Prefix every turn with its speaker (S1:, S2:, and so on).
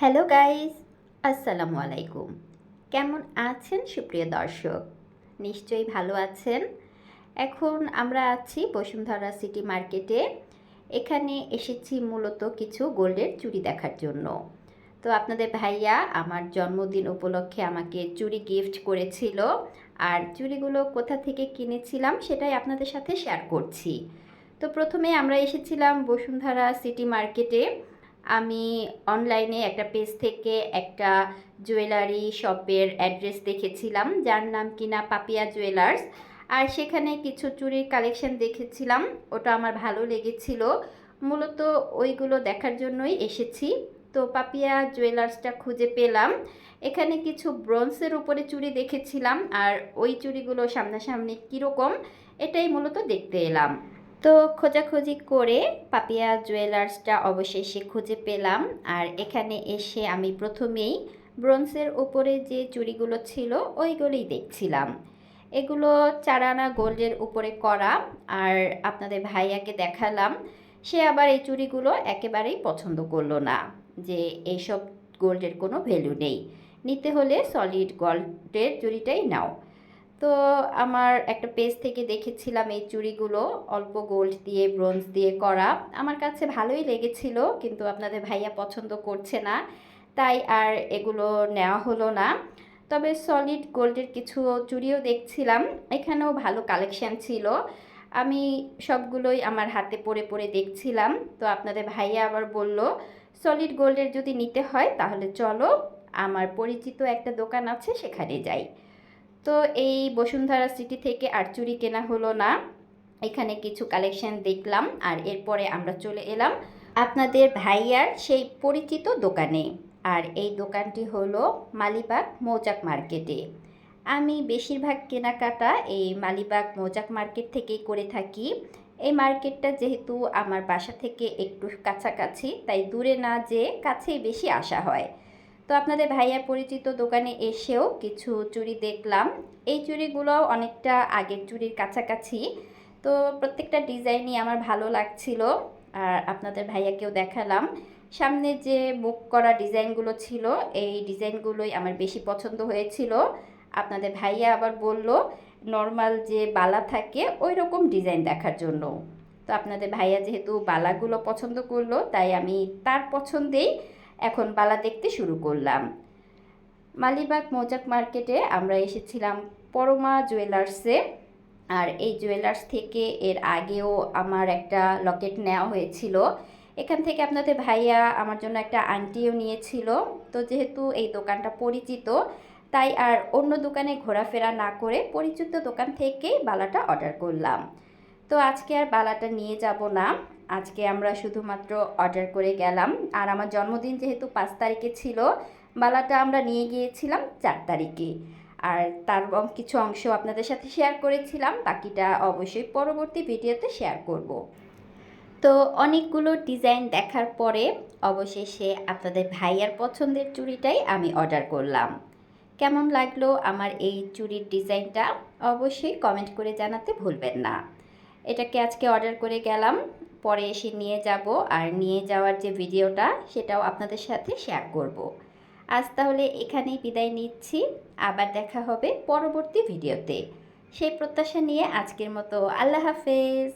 S1: Hello guys, আসসালামু আলাইকুম। কেমন আছেন সুপ্রিয় দর্শক? নিশ্চয়ই ভালো আছেন? এখন আমরা আছি বসুন্ধরা সিটি মার্কেটে। এখানে এসেছি মূলত কিছু গোল্ডের চুড়ি দেখার জন্য। তো আপনাদের ভাইয়া আমার জন্মদিন উপলক্ষে আমাকে চুড়ি গিফট করেছিল। আর চুড়িগুলো কোথা থেকে কিনেছিলাম সেটাই আপনাদের সাথে শেয়ার করছি। তো প্রথমে আমরা এসেছিলাম বসুন্ধরা সিটি মার্কেটে। আমি অনলাইনে একটা পেজ থেকে একটা জুয়েলারি শপের অ্যাড্রেস দেখেছিলাম, যার নাম কিনা পাপিয়া জুয়েলার্স আর সেখানে কিছু চুরির কালেকশন দেখেছিলাম, ওটা আমার ভালো লেগেছিল। মূলত ওইগুলো দেখার জন্যই এসেছি। তো পাপিয়া জুয়েলার্সটা খুঁজে পেলাম। এখানে কিছু ব্রোঞ্জের উপরে চুড়ি দেখেছিলাম, আর ওই চুড়িগুলো সামনাসামনি কীরকম, এটাই মূলত দেখতে এলাম। তো খোঁজাখুঁজি করে পাপিয়া জুয়েলার্সটা অবশেষে খুঁজে পেলাম। আর এখানে এসে আমি প্রথমেই ব্রোঞ্জের উপরে যে চুড়িগুলো ছিল, ওইগুলোই দেখছিলাম। এগুলো চারানা গোল্ডের উপরে করা। আর আপনাদের ভাইয়াকে দেখালাম, সে আবার এই চুড়িগুলো একেবারেই পছন্দ করল না, যে এইসব গোল্ডের কোনো ভ্যালু নেই। নিতে হলে সলিড গোল্ডের চুড়িটাই নাও। তো আমার একটা পেজ থেকে দেখেছিলাম এই চুড়িগুলো, অল্প গোল্ড দিয়ে ব্রোঞ্জ দিয়ে করা। আমার কাছে ভালোই লেগেছিল, কিন্তু আপনাদের ভাইয়া পছন্দ করছে না, তাই আর এগুলো নেওয়া হলো না। তবে সলিড গোল্ডের কিছু চুড়িও দেখছিলাম, এখানেও ভালো কালেকশান ছিল। আমি সবগুলোই আমার হাতে পরে পরে দেখছিলাম, তো আপনাদের ভাইয়া আবার বলল সলিড গোল্ডের যদি নিতে হয়, তাহলে চলো, আমার পরিচিত একটা দোকান আছে, সেখানে যাই। তো এই বসুন্ধরা সিটি থেকে আর চুরি কেনা হলো না। এখানে কিছু কালেকশন দেখলাম আর এরপরে আমরা চলে এলাম আপনাদের ভাইয়ার সেই পরিচিত দোকানে। আর এই দোকানটি হলো মালিবাগ মৌচাক মার্কেটে। আমি বেশিরভাগ কেনাকাটা এই মালিবাগ মৌচাক মার্কেট থেকেই করে থাকি। এই মার্কেটটা যেহেতু আমার বাসা থেকে একটু কাছাকাছি, তাই দূরে না যেয়ে কাছেই বেশি আসা হয়। তো আপনাদের ভাইয়া পরিচিত দোকানে এসেও কিছু চুড়ি দেখলাম। এই চুড়িগুলোও অনেকটা আগের চুড়ির কাছাকাছি। তো প্রত্যেকটা ডিজাইনই আমার ভালো লাগছিল, আর আপনাদের ভাইয়াকেও দেখালাম। সামনে যে বুক করা ডিজাইনগুলো ছিল, এই ডিজাইনগুলোই আমার বেশি পছন্দ হয়েছিল। আপনাদের ভাইয়া আবার বলল, নর্মাল যে বালা থাকে ওই রকম ডিজাইন দেখার জন্য। তো আপনাদের ভাইয়া যেহেতু বালাগুলো পছন্দ করল, তাই আমি তার পছন্দেই এখন বালা দেখতে শুরু করলাম। মালিবাগ মৌচাক মার্কেটে আমরা এসেছিলাম পরমা জুয়েলার্সে। আর এই জুয়েলার্স থেকে এর আগেও আমার একটা লকেট নেওয়া হয়েছিল। এখান থেকে আপনাদের ভাইয়া আমার জন্য একটা আংটিও নিয়েছিল। তো যেহেতু এই দোকানটা পরিচিত, তাই আর অন্য দোকানে ঘোরাফেরা না করে পরিচিত দোকান থেকেই বালাটা অর্ডার করলাম। তো আজকে আর বালাটা নিয়ে যাব না। আজকে আমরা শুধুমাত্র অর্ডার করে গেলাম। আর আমার জন্মদিন যেহেতু পাঁচ তারিখে ছিল বালাটা আমরা নিয়ে গিয়েছিলাম চার তারিখে। আর তার কিছু অংশ আপনাদের সাথে শেয়ার করেছিলাম, বাকিটা অবশ্যই পরবর্তী ভিডিওতে শেয়ার করব। তো অনেকগুলো ডিজাইন দেখার পরে অবশেষে আপনাদের ভাইয়ার পছন্দের চুড়িটাই আমি অর্ডার করলাম। কেমন লাগল আমার এই চুড়ির ডিজাইনটা অবশ্যই কমেন্ট করে জানাতে ভুলবেন না। এটাকে আজকে অর্ডার করে গেলাম। পরে এসে নিয়ে যাব আর নিয়ে যাওয়ার যে ভিডিওটা সেটাও আপনাদের সাথে শেয়ার করব। আজ তাহলে এখানেই বিদায় নিচ্ছি। আবার দেখা হবে পরবর্তী ভিডিওতে। সেই প্রত্যাশা নিয়ে আজকের মতো আল্লাহ হাফেজ।